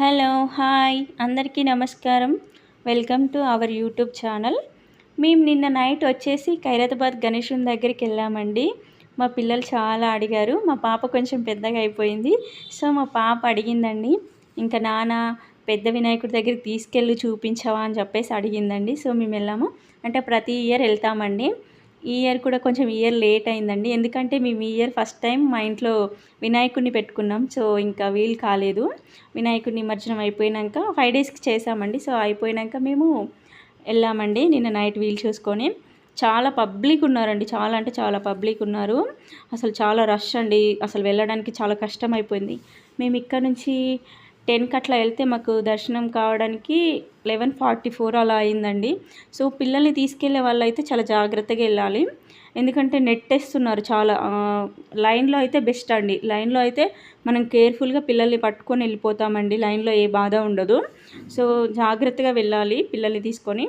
Hello hi. అందరికీ నమస్కారం. Welcome to our YouTube channel. మేము నిన్న నైట్ వచ్చేసి ఖైరతాబాద్ గణేశుని దగ్గరికి వెళ్ళామండి. మా పిల్లలు చాలా అడిగారు. మా పాప కొంచెం పెద్దగా అయిపోయింది. సో మా పాప అడిగిందండి ఇంకా నాన్న పెద్ద వినాయకుడి దగ్గరికి తీసుకెళ్ళి చూపించవా? అని చెప్పేసి అడిగిందండి. సో మేము వెళ్ళాము. అంటే ప్రతి ఇయర్ వెళ్తామండి. ఈ ఇయర్ కూడా కొంచెం ఇయర్ లేట్ అయిందండి. ఎందుకంటే మేము ఈ ఇయర్ ఫస్ట్ టైం మా ఇంట్లో వినాయకుడిని పెట్టుకున్నాం. సో ఇంకా వీలు కాలేదు. వినాయకుడిని నిమజ్జనం అయిపోయినాక ఫైవ్ డేస్కి చేసామండి సో అయిపోయినాక మేము వెళ్ళామండి నిన్న నైట్ వీలు చూసుకొని. చాలా పబ్లిక్ ఉన్నారండి. చాలా అంటే చాలా పబ్లిక్ ఉన్నారు. అసలు చాలా రష్ అండి. అసలు వెళ్ళడానికి చాలా కష్టం అయిపోయింది. మేము ఇక్కడ నుంచి టెన్కి అట్లా వెళ్తే మాకు దర్శనం కావడానికి లెవెన్ ఫార్టీ ఫోర్ అలా అయిందండి. సో పిల్లల్ని తీసుకెళ్ళే వాళ్ళు అయితే చాలా జాగ్రత్తగా వెళ్ళాలి. ఎందుకంటే నెట్టేస్తున్నారు చాలా లైన్లో అయితే బెస్ట్ అండి. లైన్లో అయితే మనం కేర్ఫుల్గా పిల్లల్ని పట్టుకొని వెళ్ళిపోతామండి. లైన్లో ఏ బాధ ఉండదు. సో జాగ్రత్తగా వెళ్ళాలి పిల్లల్ని తీసుకొని.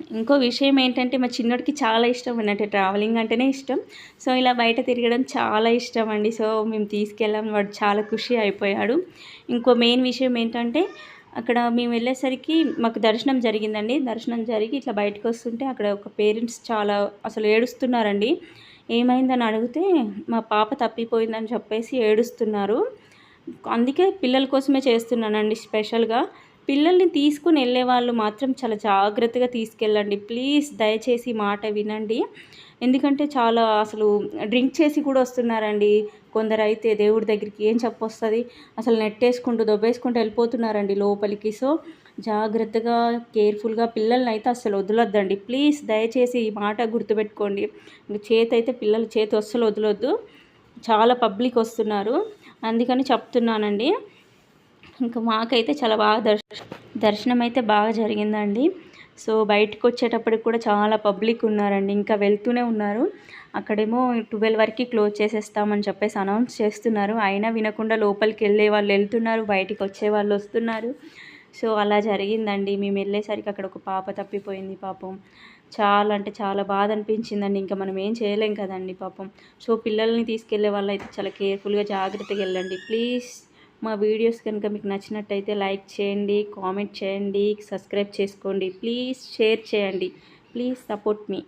ఇంకో విషయం ఏంటంటే మా చిన్నోడికి చాలా ఇష్టం అన్నట్టు ట్రావెలింగ్ అంటేనే ఇష్టం. సో ఇలా బయట తిరగడం చాలా ఇష్టం అండి. సో మేము తీసుకెళ్ళాం. వాడు చాలా ఖుషి అయిపోయాడు. ఇంకో మెయిన్ విషయం ఏంటంటే అక్కడ మేము వెళ్ళేసరికి మాకు దర్శనం జరిగిందండి. దర్శనం జరిగి ఇట్లా బయటకు వస్తుంటే అక్కడ ఒక పేరెంట్స్ చాలా అసలు ఏడుస్తున్నారండి. ఏమైందని అడిగితే మా పాప తప్పిపోయిందని చెప్పేసి ఏడుస్తున్నారు. అందుకే పిల్లల కోసమే చేస్తున్నానండి స్పెషల్గా పిల్లల్ని తీసుకుని వెళ్ళే వాళ్ళు మాత్రం చాలా జాగ్రత్తగా తీసుకెళ్ళండి. ప్లీజ్ దయచేసి మాట వినండి. ఎందుకంటే చాలా అసలు డ్రింక్ చేసి కూడా వస్తున్నారండి. కొందరు అయితే దేవుడి దగ్గరికి ఏం చెప్పొస్తుంది? అసలు నెట్టేసుకుంటూ దొబ్బేసుకుంటూ వెళ్ళిపోతున్నారండి లోపలికి. సో జాగ్రత్తగా కేర్ఫుల్గా పిల్లల్ని అయితే అసలు వదలొద్దండి. ప్లీజ్ దయచేసి ఈ మాట గుర్తుపెట్టుకోండి. చేతి అయితే పిల్లల చేతి అస్సలు వదలొద్దు. చాలా పబ్లిక్ వస్తున్నారు. అందుకని చెప్తున్నానండి. ఇంకా మాకైతే చాలా బాగా దర్శ దర్శనం అయితే బాగా జరిగిందండి. సో బయటకు వచ్చేటప్పటికి కూడా చాలా పబ్లిక్ ఉన్నారండి. ఇంకా వెళ్తూనే ఉన్నారు. అక్కడేమో ట్వెల్వ్ వరకు క్లోజ్ చేసేస్తామని చెప్పేసి అనౌన్స్ చేస్తున్నారు. అయినా వినకుండా లోపలికి వెళ్ళే వాళ్ళు వెళ్తున్నారు. బయటికి వచ్చే వాళ్ళు వస్తున్నారు. సో అలా జరిగిందండి. మేము వెళ్ళేసరికి అక్కడ ఒక పాప తప్పిపోయింది పాపం. చాలా అంటే చాలా బాధ అనిపించిందండి. ఇంకా మనం ఏం చేయలేం కదండి పాపం. సో పిల్లల్ని తీసుకెళ్ళే వాళ్ళు అయితే చాలా కేర్ఫుల్గా జాగ్రత్తగా వెళ్ళండి. ప్లీజ్. మా వీడియోస్ కనుక మీకు నచ్చినట్టయితే లైక్ చేయండి కామెంట్ చేయండి సబ్స్క్రైబ్ చేసుకోండి. ప్లీజ్ షేర్ చేయండి. Please support me.